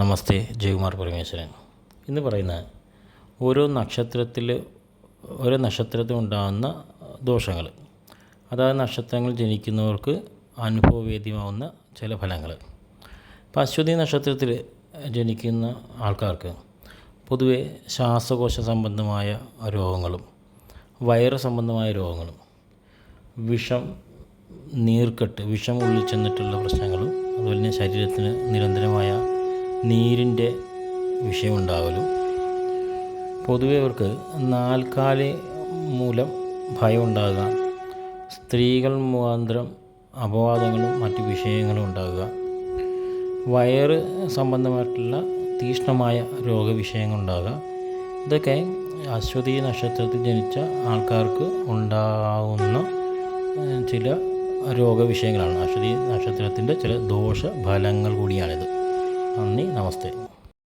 നമസ്തേ ജയകുമാർ പരമേശ്വരൻ. ഇന്ന് പറയുന്ന ഓരോ നക്ഷത്രത്തിൽ ഓരോ നക്ഷത്രത്തിൽ ഉണ്ടാകുന്ന ദോഷങ്ങൾ. അതായത് നക്ഷത്രങ്ങൾ ജനിക്കുന്നവർക്ക് അനുഭവവേദ്യമാവുന്ന ചില ഫലങ്ങൾ. ഇപ്പോൾ അശ്വതി നക്ഷത്രത്തിൽ ജനിക്കുന്ന ആൾക്കാർക്ക് പൊതുവെ ശ്വാസകോശ സംബന്ധമായ രോഗങ്ങളും വയറ് സംബന്ധമായ രോഗങ്ങളും വിഷം നീർക്കെട്ട് വിഷം ഉള്ളിൽ ചെന്നിട്ടുള്ള പ്രശ്നങ്ങളും അതുപോലെ തന്നെ ശരീരത്തിന് നിരന്തരമായ നീരിന്റെ വിഷയമുണ്ടാകലും. പൊതുവെ അവർക്ക് നാൽക്കാലി മൂലം ഭയമുണ്ടാകുക സ്ത്രീകൾ മുഖാന്തരം അപവാദങ്ങളും മറ്റു വിഷയങ്ങളും ഉണ്ടാകുക. വയറ് സംബന്ധമായിട്ടുള്ള തീക്ഷ്ണമായ രോഗവിഷയങ്ങൾ ഉണ്ടാകുക ഇതൊക്കെ അശ്വതി നക്ഷത്രത്തിൽ ജനിച്ച ആൾക്കാർക്ക് ഉണ്ടാകുന്ന ചില രോഗവിഷയങ്ങളാണ്. അശ്വതി നക്ഷത്രത്തിന്റെ ചില ദോഷ ഫലങ്ങൾ കൂടിയാണിത്. നന്ദി നമസ്തേ